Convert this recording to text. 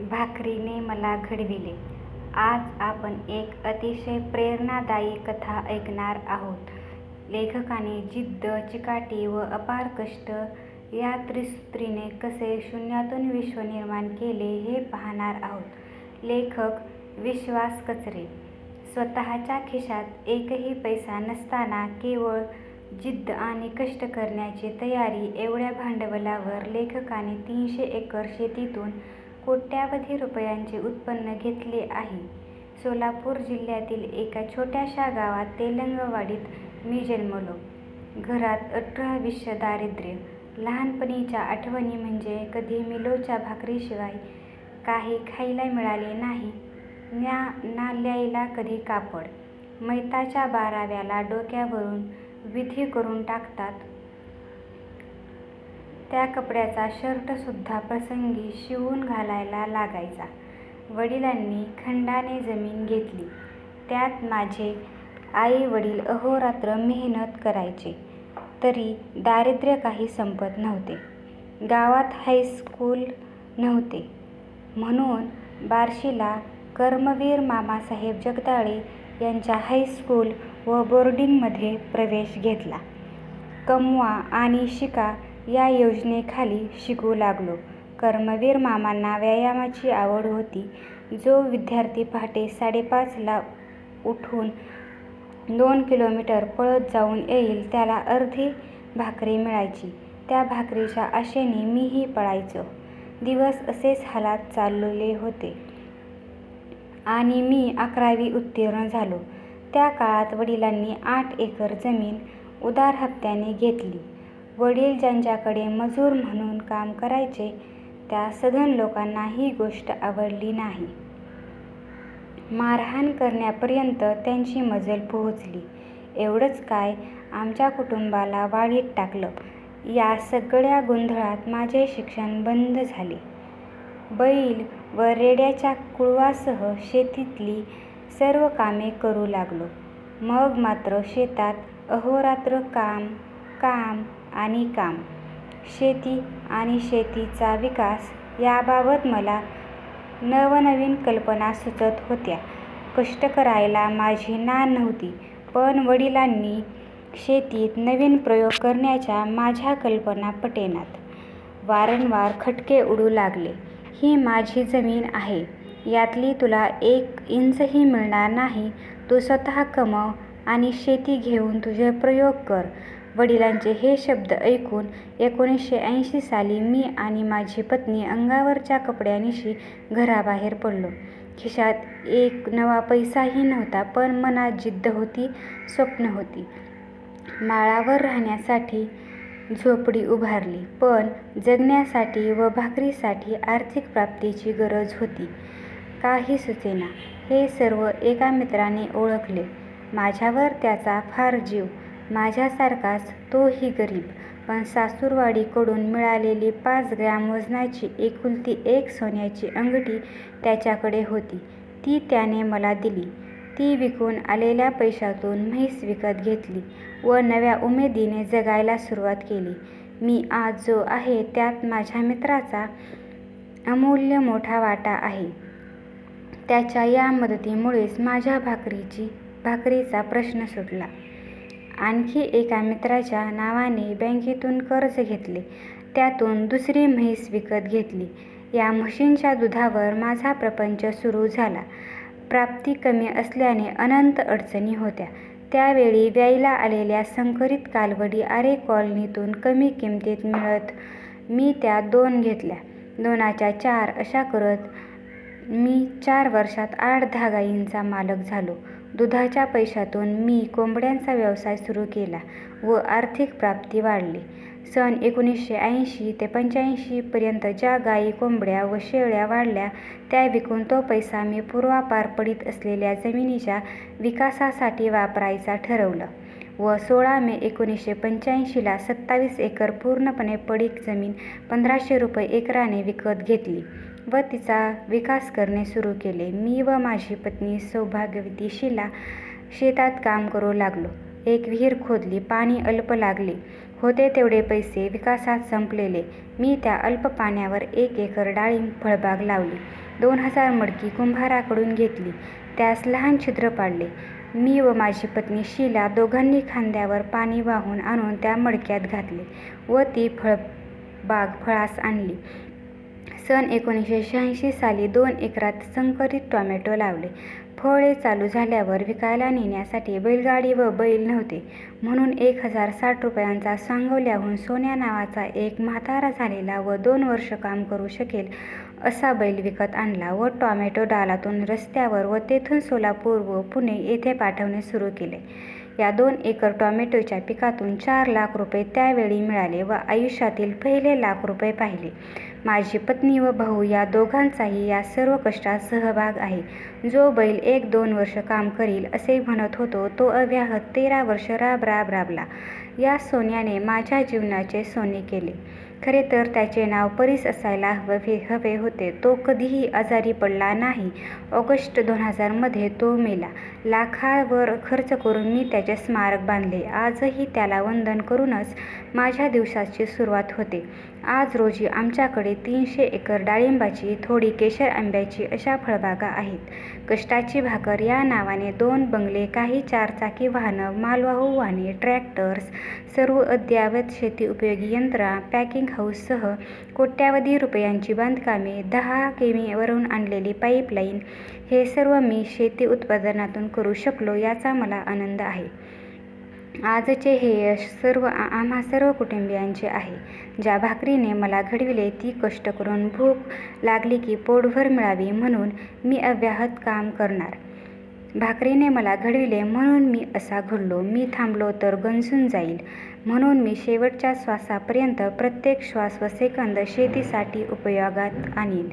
भाकरीने मला घडविले आज आपण एक अतिशय प्रेरणादायी कथा ऐकणार आहोत. लेखकाने जिद्द, चिकाटी व अपार कष्ट या त्रिसूत्रीने कसे शून्यातून विश्व निर्माण केले हे पाहणार आहोत. लेखक विश्वास कचरे. स्वतःच्या खिशात एकही पैसा नसताना केवळ जिद्द आणि कष्ट करण्याची तयारी एवढ्या भांडवलावर लेखकाने तीनशे एकर शेतीतून कोट्यावधी रुपयांचे उत्पन्न घेतले आहे. सोलापूर जिल्ह्यातील एका छोट्याशा गावात तेलंगवाडीत मी जन्मलो. घरात अठराविश्य दारिद्र्य. लहानपणीच्या आठवणी म्हणजे कधी मिलोच्या भाकरीशिवाय काही खायला मिळाले नाही ना ल्यायला कधी कापड. मैताच्या बाराव्याला डोक्यावरून विधी करून टाकतात त्या कपड्याचा शर्टसुद्धा प्रसंगी शिवून घालायला लागायचा. वडिलांनी खंडाने जमीन घेतली. त्यात माझे आई-वडील अहोरात्र मेहनत करायचे तरी दारिद्र्य काही संपत नव्हते. गावात हायस्कूल नव्हते म्हणून बार्शीला कर्मवीर मामासाहेब जगदाळे यांच्या हायस्कूल व बोर्डिंगमध्ये प्रवेश घेतला. कमवा आणि शिका या योजनेखाली शिकू लागलो. कर्मवीर मामांना व्यायामाची आवड होती. जो विद्यार्थी पहाटे साडेपाचला उठून दोन किलोमीटर पळत जाऊन येईल त्याला अर्धी भाकरी मिळायची. त्या भाकरीच्या आशेने मीही पळायचो. दिवस असेच हालत चालले होते आणि मी अकरावी उत्तीर्ण झालो. त्या काळात वडिलांनी आठ एकर जमीन उधार हप्त्याने घेतली. वडील ज्यांच्याकडे मजूर म्हणून काम करायचे त्या सधन लोकांना ही गोष्ट आवडली नाही. मारहाण करण्यापर्यंत त्यांची मजल पोहोचली. एवढंच काय आमच्या कुटुंबाला वाळीत टाकलं. या सगळ्या गोंधळात माझे शिक्षण बंद झाले. बैल व रेड्याच्या कुळवासह शेतीतली सर्व कामे करू लागलो. मग मात्र शेतात अहोरात्र काम, काम आणि काम. शेती आणि शेतीचा विकास याबाबत मला नवनवीन कल्पना सुचत होत्या. कष्ट करायला माझी ना नव्हती पण वडिलांनी शेतीत नवीन प्रयोग करण्याच्या माझ्या कल्पना पटेनात. वारंवार खटके उडू लागले. ही माझी जमीन आहे. यातली तुला एक इंचही मिळणार नाही. तू स्वतः कमव आणि शेती घेऊन तुझे प्रयोग कर. वडिलांचे हे शब्द ऐकून एकोणीसशे ऐंशी साली मी आणि माझी पत्नी अंगावरच्या कपड्यानिशी घराबाहेर पडलो. खिशात एक नवा पैसाही नव्हता पण मनात जिद्द होती, स्वप्नं होती. माळावर राहण्यासाठी झोपडी उभारली पण जगण्यासाठी व भाकरीसाठी आर्थिक प्राप्तीची गरज होती. काही सुचेना. हे सर्व एका मित्राने ओळखले. माझ्यावर त्याचा फार जीव. माझ्यासारखाच तोही गरीब. पण सासूरवाडीकडून मिळालेली पाच ग्रॅम वजनाची एकुलती एक सोन्याची अंगठी त्याच्याकडे होती ती त्याने मला दिली. ती विकून आलेल्या पैशातून म्हैस विकत घेतली व नव्या उमेदीने जगायला सुरुवात केली. मी आज जो आहे त्यात माझ्या मित्राचा अमूल्य मोठा वाटा आहे. त्याच्या या मदतीमुळेच माझ्या भाकरीचा प्रश्न सुटला. आणखी एका मित्राच्या नावाने बँकेतून कर्ज घेतले. त्यातून दुसरी म्हैस विकत घेतली. या म्हशींच्या दुधावर माझा प्रपंच सुरू झाला. प्राप्ती कमी असल्याने अनंत अडचणी होत्या. त्यावेळी व्यायला आलेल्या संकरित कालवडी आरे कॉलनीतून कमी किमतीत मिळत मी त्या दोन घेतल्या. दोनाच्या चार अशा करत मी चार वर्षात आठ-दहा गायींचा मालक झालो. दुधाच्या पैशातून मी कोंबड्यांचा व्यवसाय सुरू केला व आर्थिक प्राप्ती वाढली. सन एकोणीसशे ऐंशी ते पंच्याऐंशी पर्यंत ज्या गायी, कोंबड्या व शेळ्या वाढल्या त्या विकून तो पैसा मी पूर्वापार पडीत असलेल्या जमिनीच्या विकासासाठी वापरायचा ठरवलं व सोळा मे एकोणीसशे पंच्याऐंशीला सत्तावीस एकर पूर्णपणे पडीक जमीन पंधराशे रुपये एकराने विकत घेतली व तिचा विकास करणे सुरू केले. मी व माझी पत्नी सौभाग्यवती शिला शेतात काम करू लागलो. एक विहीर खोदली. पाणी अल्प लागले होते तेवढे पैसे विकासात संपलेले. मी त्या अल्प पाण्यावर एक एकर डाळिंब फळबाग लावली. दोन हजार मडकी कुंभाराकडून घेतली. त्यास लहान छिद्र पाडले. मी व माझी पत्नी शीला दोघांनी खांद्यावर पाणी वाहून आणून त्या मडक्यात घातले व ती फळबाग फळास आणली. सन एकोणीसशे शहाऐंशी साली दोन एकरात संकरित टोमॅटो लावले. फळे चालू झाल्यावर विकायला नेण्यासाठी बैलगाडी व बैल नव्हते म्हणून एक हजार साठ रुपयांचा सांगोल्याहून सोन्या नावाचा एक म्हातारा झालेला व दोन वर्षे काम करू शकेल असा बैल विकत आणला व टोमॅटो डालातून रस्त्यावर व तेथून सोलापूर व पुणे येथे पाठवणे सुरू केले. या दोन एकर टोमॅटोच्या पिकातून चार लाख रुपये त्यावेळी मिळाले व आयुष्यातील पहिले लाख रुपये पाहिले. माझी पत्नी व भाऊ या दोघांचाही या सर्व कष्टात सहभाग आहे. जो बैल एक दोन वर्ष काम करील असे म्हणत होतो तो अव्याहत तेरा वर्ष राब राब राबला. या सोन्याने माझ्या जीवनाचे सोने केले. खरे तर त्याचे नाव परीस असायला हवे हवे होते. तो कधीही आजारी पडला नाही. ऑगस्ट दोन हजारमध्ये तो मेला. लाखावर खर्च करून मी त्याचे स्मारक बांधले. आजही त्याला वंदन करूनच माझ्या दिवसाची सुरुवात होते. आज रोजी आमच्याकडे तीनशे एकर डाळिंबाची, थोडी केशर आंब्याची अशा फळबागा आहेत. कष्टाची भाकर या नावाने दोन बंगले, काही चारचाकी वाहनं, मालवाहू वाहने, ट्रॅक्टर्स, सर्व अद्ययावत शेती उपयोगी यंत्रणा, पॅकिंग हाऊससह कोट्यावधी रुपयांची बांधकामे, दहा किमीवरून आणलेली पाईपलाईन हे सर्व मी शेती उत्पादनातून करू शकलो याचा मला आनंद आहे. आजचे हे यश सर्व आम्हा सर्व कुटुंबीयांचे आहे. ज्या भाकरीने मला घडविले ती कष्ट करून भूक लागली की पोटभर मिळावी म्हणून मी अव्याहत काम करणार. भाकरीने मला घडविले म्हणून मी असा घडलो. मी थांबलो तर गंजून जाईल म्हणून मी शेवटच्या श्वासापर्यंत प्रत्येक श्वास व सेकंद शेतीसाठी उपयोगात आणीन.